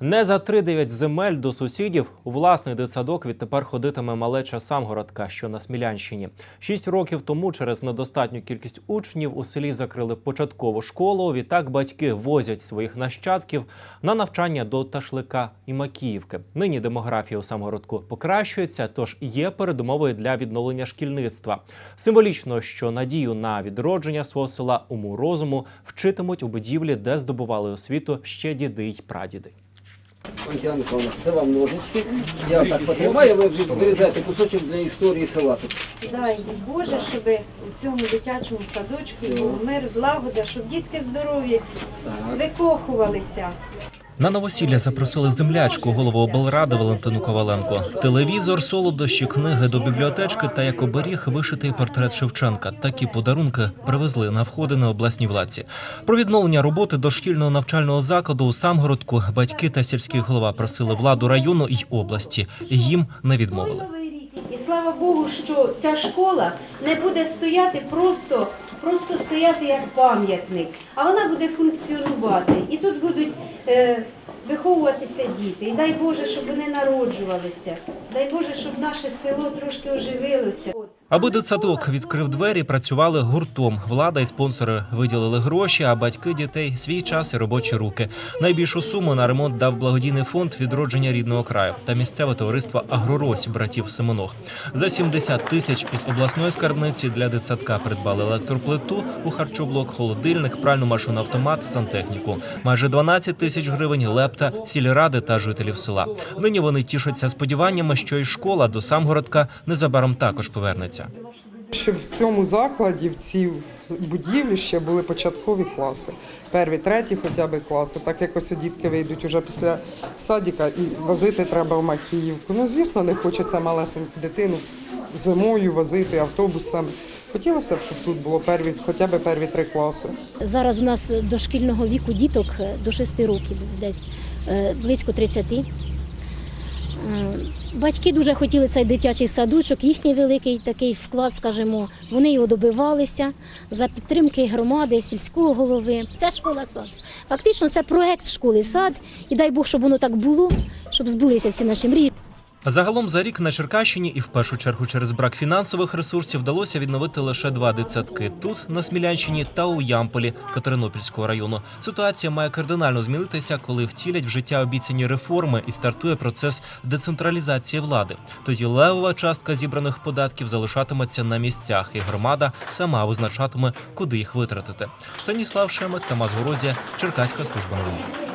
Не за 3-9 земель до сусідів у власний дитсадок відтепер ходитиме малеча Самгородка, що на Смілянщині. Шість років тому через недостатню кількість учнів у селі закрили початкову школу. Відтак батьки возять своїх нащадків на навчання до Ташлика і Макіївки. Нині демографія у Самгородку покращується, тож є передумовою для відновлення шкільництва. Символічно, що надію на відродження свого села уму розуму вчитимуть у будівлі, де здобували освіту ще діди й прадіди. Антіна Михайловна, це вам ножички. Я так потримаю, ви вирізаєте кусочок для історії села. тут. Дай Боже, щоб у цьому дитячому садочку був мир, злагода, щоб дітки здорові викохувалися. На новосілля запросили землячку голову облради Валентину Коваленко. Телевізор, солодощі, книги до бібліотечки та як оберіг вишитий портрет Шевченка. Такі подарунки привезли на входи на обласній владці. Про відновлення роботи дошкільного навчального закладу у Самгородку батьки та сільський голова просили владу району й області. Їм не відмовили. І слава Богу, що ця школа не буде стояти просто, просто стояти як пам'ятник, а вона буде функціонувати. І тут будуть е, виховуватися діти. І дай Боже, щоб вони народжувалися. Дай Боже, щоб наше село трошки оживилося. Аби дитсадок відкрив двері, працювали гуртом. Влада і спонсори виділили гроші, а батьки дітей свій час і робочі руки. Найбільшу суму на ремонт дав благодійний фонд відродження рідного краю та місцеве товариство Агрорось братів Семенох. За 70 тисяч із обласної скарбниці для дитсадка придбали електроплиту у харчоблок, холодильник, пральну машину автомат, сантехніку. Майже 12 тисяч гривень лепта, сільради та жителів села. Нині вони тішаться сподіваннями, що і школа до Самгородка незабаром також повернеться. Щоб в цьому закладі, в цій будівлі ще були початкові класи, перві, треті хоча б класи. Так якось дітки вийдуть уже після садика і возити треба в Макіївку. Ну, звісно, не хочеться малесеньку дитину зимою возити автобусами. Хотілося б, щоб тут було перві, хоча б перві три класи. Зараз у нас дошкільного віку діток е, до 6 років, десь е, близько 30. Батьки дуже хотіли цей дитячий садочок, їхній великий такий вклад, скажімо, вони його добивалися за підтримки громади, сільського голови. Це школа сад. Фактично, це проект школи сад, і дай Бог, щоб воно так було, щоб збулися всі наші мрії. Загалом за рік на Черкащині і в першу чергу через брак фінансових ресурсів вдалося відновити лише два дитсадки тут, на Смілянщині та у Ямполі Катеринопільського району. Ситуація має кардинально змінитися, коли втілять в життя обіцяні реформи і стартує процес децентралізації влади. Тоді левова частка зібраних податків залишатиметься на місцях, і громада сама визначатиме, куди їх витратити. Станіслав Шемет, Тамас Горозія, Черкаська служба новин.